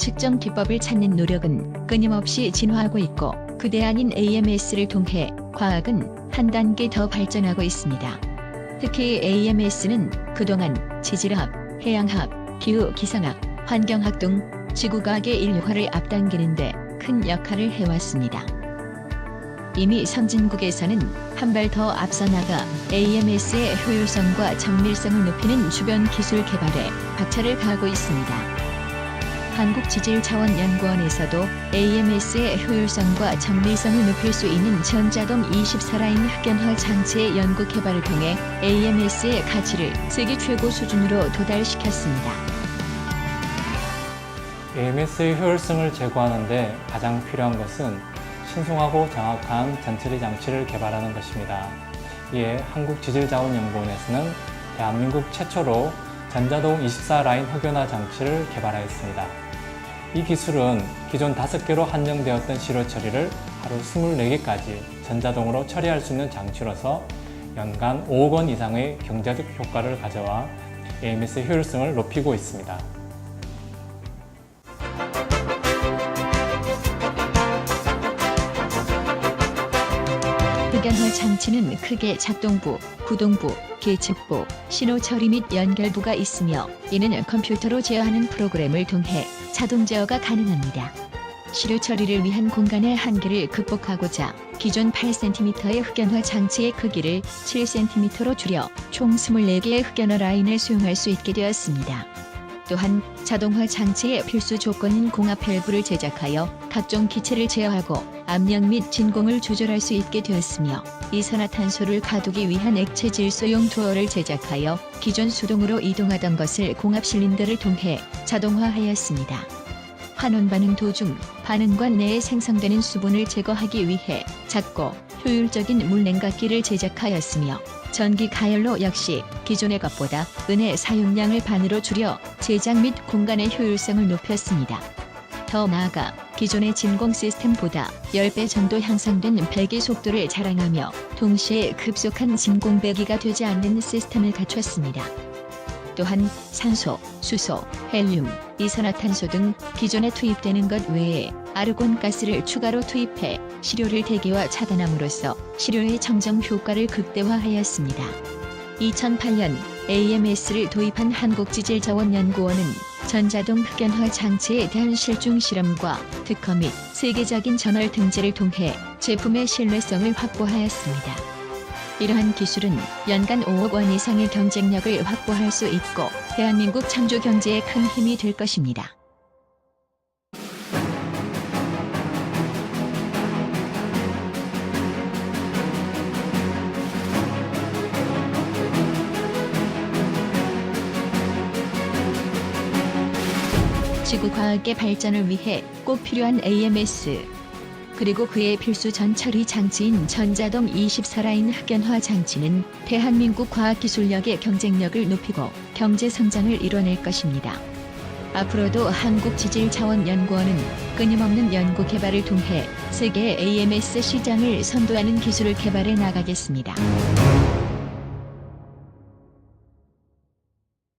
측정 기법을 찾는 노력은 끊임없이 진화하고 있고 그대 아닌 AMS를 통해 과학은 한 단계 더 발전하고 있습니다. 특히 AMS는 그동안 지질학, 해양학, 기후 기상학, 환경학 등 지구과학의 인류화를 앞당기는데 큰 역할을 해왔습니다. 이미 선진국에서는 한 발 더 앞서 나가 AMS의 효율성과 정밀성을 높이는 주변 기술 개발에 박차를 가하고 있습니다. 한국지질자원연구원에서도 AMS의 효율성과 정밀성을 높일 수 있는 전자동 24라인 흑연화 장치의 연구 개발을 통해 AMS의 가치를 세계 최고 수준으로 도달시켰습니다. AMS의 효율성을 제고하는데 가장 필요한 것은 신속하고 정확한 전처리 장치를 개발하는 것입니다. 이에 한국지질자원연구원에서는 대한민국 최초로 전자동 24라인 흑연화 장치를 개발하였습니다. 이 기술은 기존 5개로 한정되었던 시료 처리를 하루 24개까지 전자동으로 처리할 수 있는 장치로서 연간 5억 원 이상의 경제적 효과를 가져와 AMS의 효율성을 높이고 있습니다. 장치는 크게 작동부, 구동부, 계측부, 신호 처리 및 연결부가 있으며 이는 컴퓨터로 제어하는 프로그램을 통해 자동 제어가 가능합니다. 시료 처리를 위한 공간의 한계를 극복하고자 기존 8cm의 흑연화 장치의 크기를 7cm로 줄여 총 24개의 흑연화 라인을 수용할 수 있게 되었습니다. 또한 자동화 장치의 필수 조건인 공합 밸브를 제작하여 각종 기체를 제어하고 압력 및 진공을 조절할 수 있게 되었으며 이산화탄소를 가두기 위한 액체 질소용 도어를 제작하여 기존 수동으로 이동하던 것을 공합 실린더를 통해 자동화하였습니다. 환원 반응 도중 반응관 내에 생성되는 수분을 제거하기 위해 작고 효율적인 물냉각기를 제작하였으며 전기 가열로 역시 기존의 것보다 은의 사용량을 반으로 줄여 제작 및 공간의 효율성을 높였습니다. 더 나아가 기존의 진공 시스템보다 10배 정도 향상된 배기 속도를 자랑하며 동시에 급속한 진공 배기가 되지 않는 시스템을 갖췄습니다. 또한 산소, 수소, 헬륨, 이산화탄소 등 기존에 투입되는 것 외에 아르곤 가스를 추가로 투입해 시료를 대기와 차단함으로써 시료의 정정 효과를 극대화하였습니다. 2008년 AMS를 도입한 한국지질자원연구원은 전자동 흑연화 장치에 대한 실중 실험과 특허 및 세계적인 저널 등재를 통해 제품의 신뢰성을 확보하였습니다. 이러한 기술은 연간 5억 원 이상의 경쟁력을 확보할 수 있고 대한민국 창조 경제에 큰 힘이 될 것입니다. 지구 과학의 발전을 위해 꼭 필요한 AMS 그리고 그의 필수 전처리 장치인 전자동 24라인 흑연화 장치는 대한민국 과학기술력의 경쟁력을 높이고 경제 성장을 이뤄낼 것입니다. 앞으로도 한국지질자원연구원은 끊임없는 연구 개발을 통해 세계 AMS 시장을 선도하는 기술을 개발해 나가겠습니다.